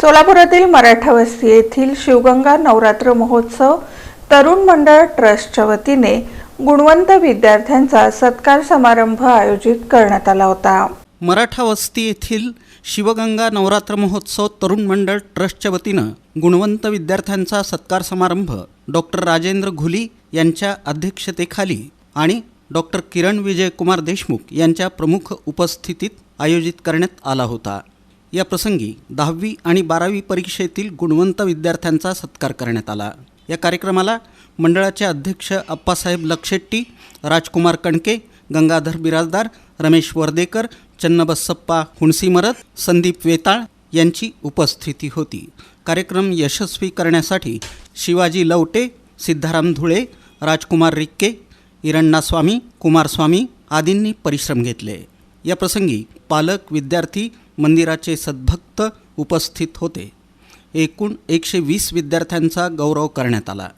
सोलापुरातील मराठा वस्ती येथील शिवगंगा नवरात्र महोत्सव तरुण मंडळ ट्रस्टच्या वतीने गुणवंत विद्यार्थ्यांचा सत्कार समारंभ आयोजित करण्यात आला होता. मराठा वस्ती येथील शिवगंगा नवरात्र महोत्सव तरुण मंडळ ट्रस्टच्या वतीनं गुणवंत विद्यार्थ्यांचा सत्कार समारंभ डॉक्टर राजेंद्र घुली यांच्या अध्यक्षतेखाली आणि डॉक्टर किरण विजयकुमार देशमुख यांच्या प्रमुख उपस्थितीत आयोजित करण्यात आला होता. या प्रसंगी दहावी आणि बारावी परीक्षेतील गुणवंत विद्यार्थ्यांचा सत्कार करण्यात आला. या कार्यक्रमाला मंडळाचे अध्यक्ष अप्पासाहेब लक्षेट्टी राजकुमार कणके गंगाधर बिराजदार रमेश वर्देकर चन्नबसप्पा हुणसीमरत संदीप वेताळ यांची उपस्थिती होती. कार्यक्रम यशस्वी करण्यासाठी शिवाजी लवटे सिद्धाराम धुळे राजकुमार रिक्के इरण्णास्वामी कुमारस्वामी आदींनी परिश्रम घेतले. या प्रसंगी पालक विद्यार्थी मंदिराचे सद्भक्त उपस्थित होते. एकूण एकशे वीस विद्यार्थ्यांचा गौरव करण्यात आला.